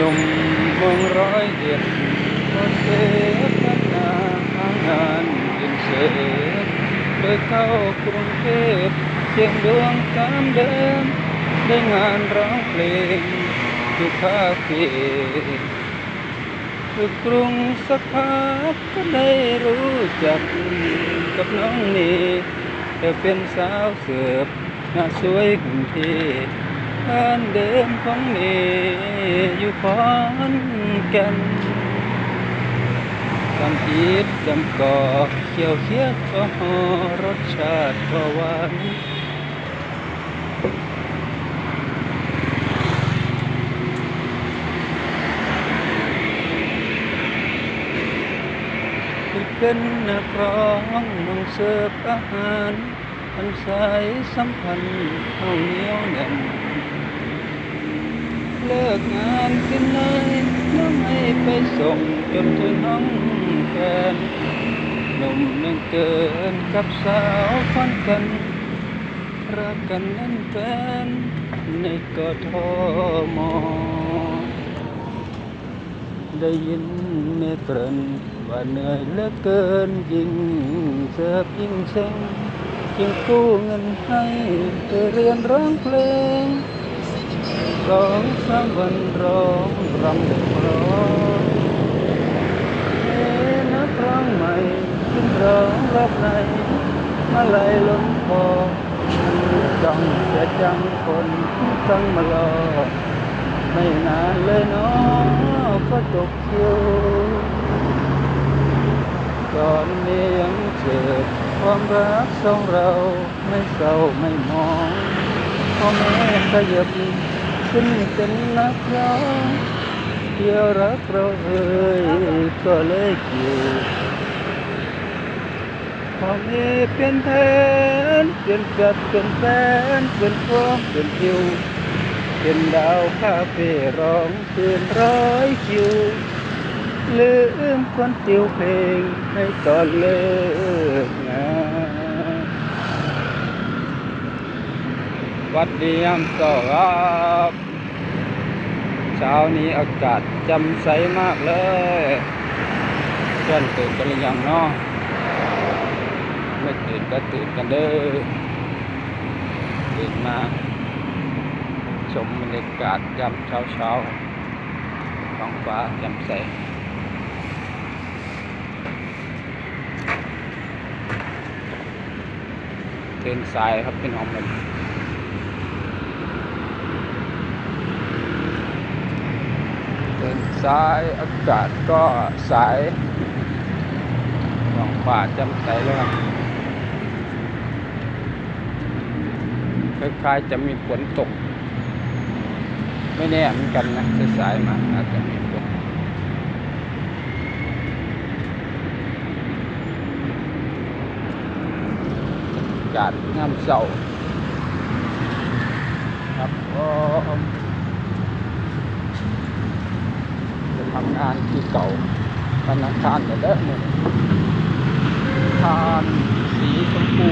หนุ่มเมืองร้อยเอ็ดคนเสียพัฒนาหางานยินเสดโดยเข้ากรุงเทพเสียงดวงตามเดิมได้งานร้องเพลงอยู่คาเฟ่อยู่กรุงสักพักก็ได้รู้จักกับน้องนี่เธอเป็นสาวเสิร์ฟหน้าสวยหุ่นเท บ้านเดิมของเมอยู่ขอนแก่นจำอีดจำก่อเขียวเขียวก็หอรสชาติก็หวานที่เป็นนักร้องน้องเสิร์ฟอาหารอันสายสัมพันธ์เอาเหนียวแน่น เลิกงานกินเลยแล้วไม่ไปส่งจนถึงห้องแฟนหนุ่มนึ่งเกินกับสาวคนกัน รักกันนั่นแฟนในกทมได้ยินเมเกริ่นว่าเหนื่อยเหลือเกินยิ่งเสิร์ฟยิ่งเซ็งจึงกู้เงินให้ไปเรียนร้องเพลง ร้องสามวันร้องรำดร้องเอ๊นักร้องใหม่ขึ้นร้องรอบไหนมาไหลล้นคอจ้องจะจังคนตั้งมารอไม่นานเลยเนาะก็จบคิวก่อนนี้ยังเจ็บความรักสองเราไม่เศร้าไม่มองพ่อแม่ขยับ ขึ้นเป็นนักร้องเดียวรักเราเอ่ยก็เลยอยู่พอมีเปลี่ยนแผนเปลี่ยนกัดเปลี่ยนแฟนเปลี่ยนพร้อมเปลี่ยนคิวเป็นดาวคาเฟ่ร้องเปลี่ยนร้อยคิวลืมคนติวเพลงให้ตอนเลิกงาน วัดดียามเช้าครับเช้านี้อากาศจำใสมากเลยเพื่อนตื่นกันหรือยังเนาะไม่ตื่นก็ตื่นกันเด้อตื่นมา ชมบรรยากาศยามเช้าเช้าๆท้องฟ้าจ่มใสเทินสายครับเป็นหอมเล ยเป็นสายอากาศก็สายท้องฟ้าแจ่มใสเลยครับคล้ายๆจะมีฝนตก ไม่แน่เหมือนกันนะสายมาอาจจะมีฝนอากาศงามเศร้าครับผม จะทำงานที่เก่าธนาคารแต่เด้อเนี่ยทานสีชมพู